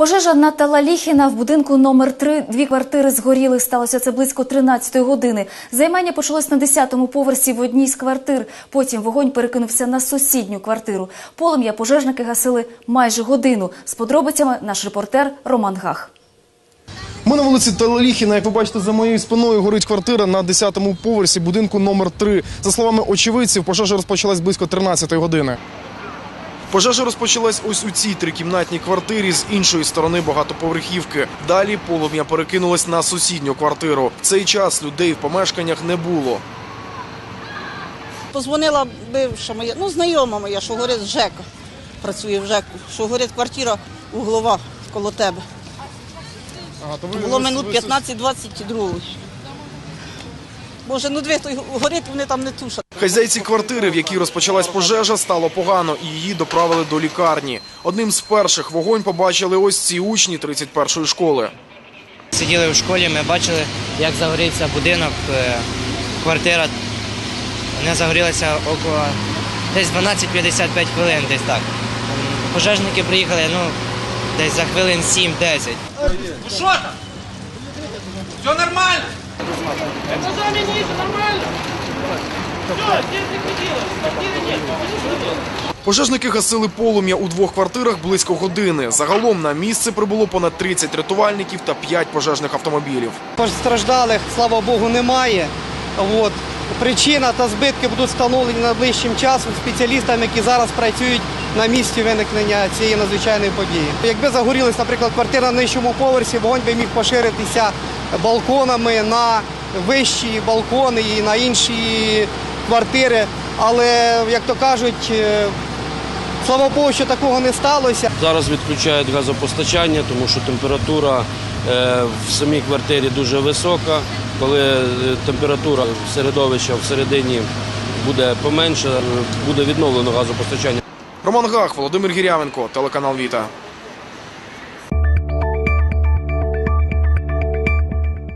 Пожежа на Талаліхіна в будинку номер 3 Дві квартири згоріли. Сталося це близько 13-ї години. Займання почалось на 10-му поверсі в одній з квартир. Потім вогонь перекинувся на сусідню квартиру. Полум'я пожежники гасили майже годину. З подробицями наш репортер Роман Гах. Ми на вулиці Талаліхіна, як ви бачите, за моєю спиною горить квартира на 10-му поверсі будинку номер 3 За словами очевидців, пожежа розпочалась близько 13-ї години. Пожежа розпочалась ось у цій трикімнатній квартирі з іншої сторони багатоповерхівки. Далі полум'я перекинулось на сусідню квартиру. В цей час людей в помешканнях не було. Позвонила бивша моя, ну знайома моя, що говорить з ЖЕКа, працює в ЖЕКу, що говорить квартира углова коло тебе. Було минут 15-20 другої. Боже, ну дві, то горить вони там не тушать. Хазяйці квартири, в якій розпочалась пожежа, стало погано, і її доправили до лікарні. Одним з перших вогонь побачили ось ці учні 31-ї школи. Сиділи в школі, ми бачили, як загорівся будинок, е, квартира. Вона загорілася около десь 12-55 хвилин, десь так. Пожежники приїхали, ну, десь за хвилин 7-10. Ну что там? Все нормально? Пожежники гасили полум'я у двох квартирах близько години. Загалом на місце прибуло понад 30 рятувальників та 5 пожежних автомобілів. Постраждалих, слава Богу, немає. От. Причина та збитки будуть встановлені найближчим часом спеціалістами, які зараз працюють на місці виникнення цієї надзвичайної події. Якби загорілась, наприклад, квартира на нижчому поверсі, вогонь би міг поширитися балконами на вищі балкони і на інші квартири. Але, як то кажуть, е, слава Богу, що такого не сталося. Зараз відключають газопостачання, тому що температура е, в самій квартирі дуже висока. Коли е, температура середовища всередині буде поменша, буде відновлено газопостачання. Роман Гах, Володимир Гірявенко, телеканал Віта.